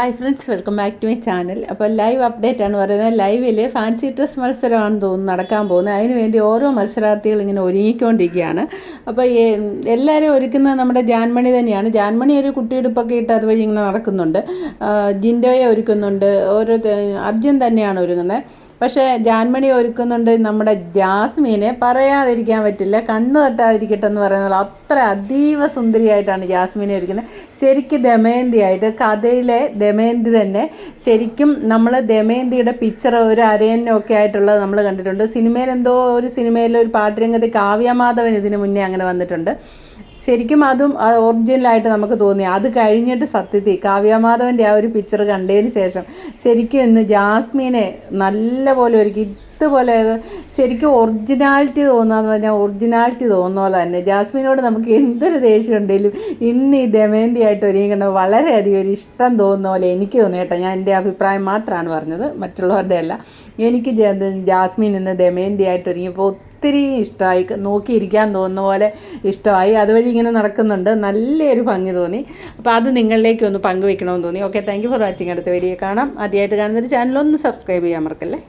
Hi friends welcome back to my channel അപ്പോൾ live update ആണ് പറയുന്നത്. ലൈവിൽ ഫാൻസി ഡ്രസ് മത്സരമാണെന്ന് തോന്നുന്നു നടക്കാൻ പോകുന്നത്. അതിന് വേണ്ടി ഓരോ മത്സരാർത്ഥികൾ ഇങ്ങനെ ഒരുങ്ങിക്കൊണ്ടിരിക്കുകയാണ്. അപ്പോൾ എല്ലാവരും ഒരുക്കുന്നത് നമ്മുടെ ജാൻമണി തന്നെയാണ്. ജാൻമണി ഒരു കുട്ടിയെടുപ്പൊക്കെ ഇട്ട് അതുവഴി ഇങ്ങനെ നടക്കുന്നുണ്ട്. ജിൻഡോയെ ഒരുക്കുന്നുണ്ട്. ഓരോ അർജുൻ തന്നെയാണ് ഒരുങ്ങുന്നത്. പക്ഷേ ജാൻമണി ഒരുക്കുന്നുണ്ട് നമ്മുടെ ജാസ്മീനെ പറയാതിരിക്കാൻ പറ്റില്ല കണ്ണ് തട്ടാതിരിക്കട്ടെ എന്ന് പറയുന്ന പോലെ അത്ര അതീവ സുന്ദരിയായിട്ടാണ് ജാസ്മീനെ ഒരുക്കുന്നത്. ശരിക്കും ദമയന്തിയായിട്ട് കഥയിലെ ദമയന്തി തന്നെ ശരിക്കും നമ്മൾ ദമയന്തിയുടെ പിക്ചർ ഒരു അരയന്നൊക്കെ ആയിട്ടുള്ളത് നമ്മൾ കണ്ടിട്ടുണ്ട്. സിനിമയിൽ എന്തോ ഒരു സിനിമയിലെ ഒരു പാട്ടുരംഗത്ത് കാവ്യമാധവൻ ഇതിന് മുന്നേ അങ്ങനെ വന്നിട്ടുണ്ട്. ശരിക്കും അതും ഒറിജിനലായിട്ട് നമുക്ക് തോന്നി. അത് കഴിഞ്ഞിട്ട് സത്യത്തിൽ കാവ്യമാധവന്റെ ആ ഒരു പിക്ചർ കണ്ടതിന് ശേഷം ശരിക്കും ഇന്ന് ജാസ്മീനെ നല്ല പോലെ ഒരുക്കി ഇതുപോലെ ശരിക്കും ഒറിജിനാലിറ്റി തോന്നാന്ന് പറഞ്ഞാൽ ഒറിജിനാലിറ്റി തോന്നുന്ന പോലെ തന്നെ. ജാസ്മിനോട് നമുക്ക് എന്തൊരു ദേഷ്യം ഉണ്ടെങ്കിലും ഇന്ന് ഈ ദമേന്തി ആയിട്ട് ഒരുങ്ങിക്കണ്ട വളരെയധികം ഒരു ഇഷ്ടം തോന്നുന്ന പോലെ എനിക്ക് തോന്നി കേട്ടോ. ഞാൻ എന്റെ അഭിപ്രായം മാത്രമാണ് പറഞ്ഞത്. മറ്റുള്ളവരുടെ അല്ല എനിക്ക് ജാസ്മിൻ ഇന്ന് ദമേന്തി ആയിട്ട് ഒരുങ്ങിയപ്പോൾ ഒത്തിരി ഇഷ്ടമായി നോക്കിയിരിക്കാൻ തോന്നുന്ന പോലെ ഇഷ്ടമായി. അതുവഴി ഇങ്ങനെ നടക്കുന്നുണ്ട്. നല്ലൊരു ഭംഗി തോന്നി. അപ്പോൾ അത് നിങ്ങളിലേക്ക് ഒന്ന് പങ്കുവെക്കണമെന്ന് തോന്നി. Okay thank you for watching അടുത്ത വീഡിയോ കാണാം. ആദ്യമായിട്ട് കാണുന്നൊരു ചാനൽ ഒന്ന് സബ്സ്ക്രൈബ് ചെയ്യാൻ മറക്കല്ലേ?